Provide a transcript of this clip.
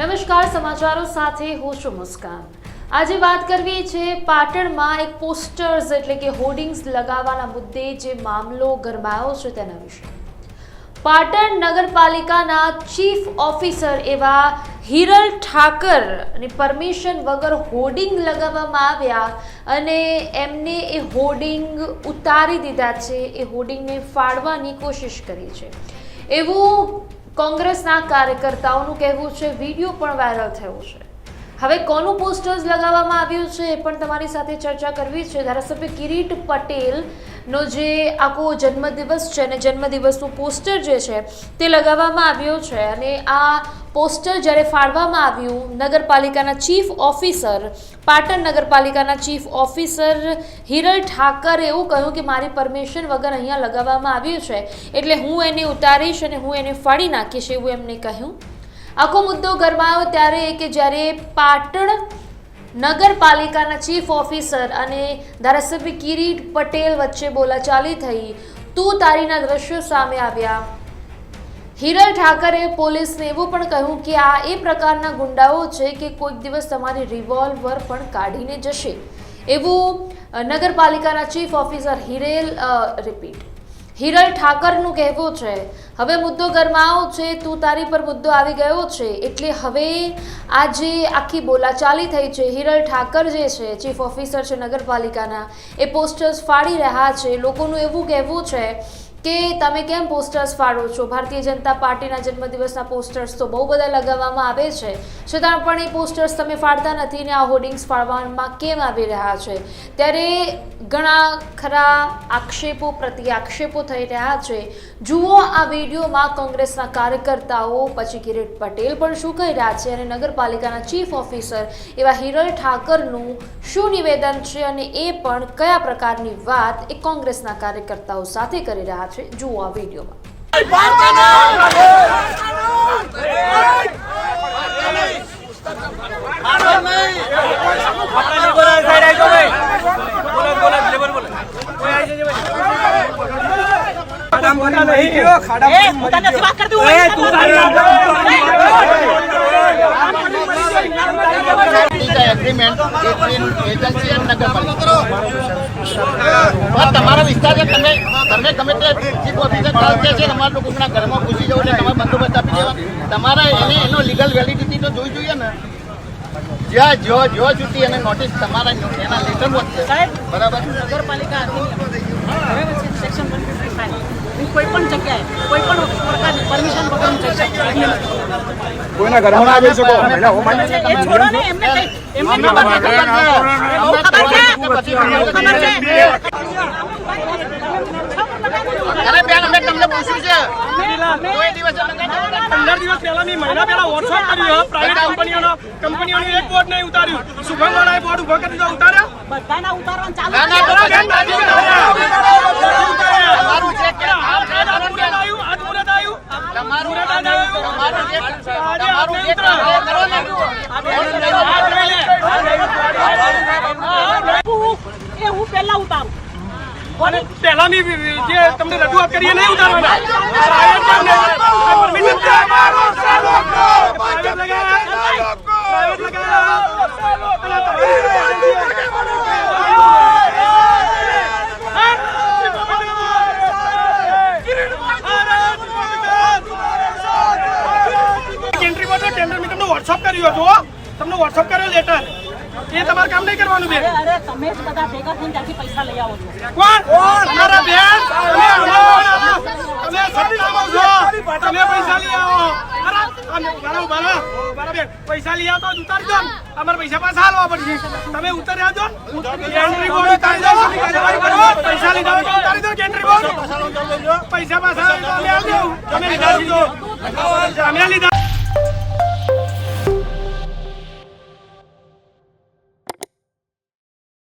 નમસ્કાર, સમાચારો સાથે હું છું મુસ્કાન. આજે વાત કરવી છે પાટણમાં એક પોસ્ટર્સ એટલે કે હોર્ડિંગ્સ લગાવવાના મુદ્દે જે મામલો ગરમાયો છે તેના વિશે. પાટણ નગરપાલિકાના ચીફ ઓફિસર એવા હિરલ ઠાકર અને પરમિશન વગર હોર્ડિંગ લગાવવામાં આવ્યા અને એમને એ હોર્ડિંગ ઉતારી દીધા છે, એ હોર્ડિંગને ફાડવાની કોશિશ કરી છે. એવું કોંગ્રેસના કાર્યકર્તાઓનું કહેવું છે, વીડિયો પણ વાયરલ થયો છે. હવે કોનું પોસ્ટર્સ લગાવવામાં આવ્યું છે એ પણ તમારી સાથે ચર્ચા કરવી છે. ધારાસભ્ય કિરીટ પટેલનો જે આખો જન્મદિવસ છે અને જન્મદિવસનું પોસ્ટર જે છે તે લગાવવામાં આવ્યો છે. અને આ પોસ્ટર જ્યારે ફાળવામાં આવ્યું, નગરપાલિકાના ચીફ ઓફિસર, પાટણ નગરપાલિકાના ચીફ ઓફિસર હિરલ ઠાકરે એવું કહ્યું કે મારી પરમિશન વગર અહીંયા લગાવવામાં આવ્યું છે. એટલે હું એને ઉતારીશ અને હું એને ફાડી નાખીશ એવું એમને કહ્યું. આખો મુદ્દો ગરમાયો ત્યારે કે જ્યારે પાટણ નગરપાલિકાના ચીફ ઓફિસર અને ધારાસભ્ય કિરીટ પટેલ વચ્ચે બોલાચાલી થઈ. તું તારીના દ્રશ્યો સામે આવ્યા. હિરલ ઠાકરે પોલીસને એવું પણ કહ્યું કે આ એ પ્રકારના ગુંડાઓ છે કે કોઈક દિવસ તમારી રિવોલ્વર પણ કાઢીને જશે. એવું નગરપાલિકાના chief officer Hiral repeat. Hiral ઠાકરનું કહેવું છે. હવે મુદ્દો ગરમાવો છે, તું તારી પર મુદ્દો આવી ગયો છે. એટલે હવે આ જે આખી બોલાચાલી થઈ છે. હિરલ ઠાકર જે છે ચીફ ઓફિસર છે નગરપાલિકાના, એ પોસ્ટર્સ ફાડી રહ્યા છે. લોકોનું એવું કહેવું છે કે તમે કેમ પોસ્ટર્સ ફાડો છો? ભારતીય જનતા પાર્ટીના જન્મદિવસના પોસ્ટર્સ તો બહુ બધા લગાવવામાં આવે છે. છતાં પણ એ પોસ્ટર્સ તમે ફાડતા નથી ને આ હોર્ડિંગ્સ ફાડવામાં કેમ આવી રહ્યા છે? ત્યારે ઘણા ખરા આક્ષેપો પ્રતિ આક્ષેપો થઈ રહ્યા છે. જુઓ આ વિડીયોમાં કોંગ્રેસના કાર્યકર્તાઓ, પછી કિરીટ પટેલ પણ શું કહી રહ્યા છે અને નગરપાલિકાના ચીફ ઓફિસર એવા હિરલ ઠાકરનું શું નિવેદન છે અને એ પણ કયા પ્રકારની વાત એ કોંગ્રેસના કાર્યકર્તાઓ સાથે કરી રહ્યા છે, જુઓ આ વિડીયોમાં. એગ્રીમેન્ટ એજન્સી અને નગરપાલિકા તમારો વિસ્તાર છે તમે તમે ગમે તે ચીફ ઓફિસર ચાલશે છે તમારા લોકોના ઘરમાં ઘૂસી જવું એટલે તમારે બંદોબસ્ત આપી દેવા તમારે એને એનો લીગલ વેલિડિટી તો જોઈ જોઈએ ને. જ્યાં જો જો સુધી એને નોટિસ તમારા એના લેટર વધશે બરાબર? નગરપાલિકા કોઈ પણ જગ્યાએ કોઈ પણ પ્રકારની પરમિશન વગર જઈ કોઈના ઘરમાં આવી શકો. એ છોડો ને એમને કઈ એમને ખબર ખબર છે. ખબર છે. ખબર છે. અરે બેન અમે તમને પૂછ્યું છે. કોઈ દિવસ પંદર દિવસ પહેલા ની મહિના પહેલા વોટ્સઅપ કર્યું પ્રાઇવેટ કંપનીઓનો કંપનીઓનું એક બોર્ડ નહીં ઉતાર્યું. શુભમ વાળાએ બોર્ડ ઊભો કરી દીધો ઉતાર્યા? બધાના ઉતારવાનું ચાલુ ના, ના, છે. તો બેન, તાજી તમારું છે કે આજ મુહૂર્ત આવ્યું આજ મુહૂર્ત આવ્યું તમારું તમારું જે આજે તમારું જે આપણે કાર્ય કરો ને આ જોઈ લે. હું- એ હું પહેલા ઉતારું. પહેલાની જે તમને રજૂઆત કરીએ નહીં ઉતારવાના. એન્ટ્રી માટે ટેન્ડર મેં તમને વોટ્સઅપ કર્યું હતું હો. તમને વોટ્સઅપ કર્યો લેટર એ તમારે કામ નહીં કરવાનું બેન. અરે તમે જ બધા ભેગા થઈને ત્યાંથી પૈસા લઈ આવો છો. કોણ? તમારા બેન? તમે અમારા તમે સત્તામાં છો તમે પૈસા લઈ આવો. અરે બરાબર બરાબર બેન. પૈસા લઈ આવો તો ઉતારી દો. અમારે પૈસા પાછા હાલવા પડશે. તમે ઉતારી આવજો એન્ટ્રી બોર્ડ ઉતારી દો. પૈસા લઈ હોય ઉતારી દો. એન્ટ્રી બોર્ડ પૈસા પાછા આવે તો અમે તમે લીધા અમે લીધા.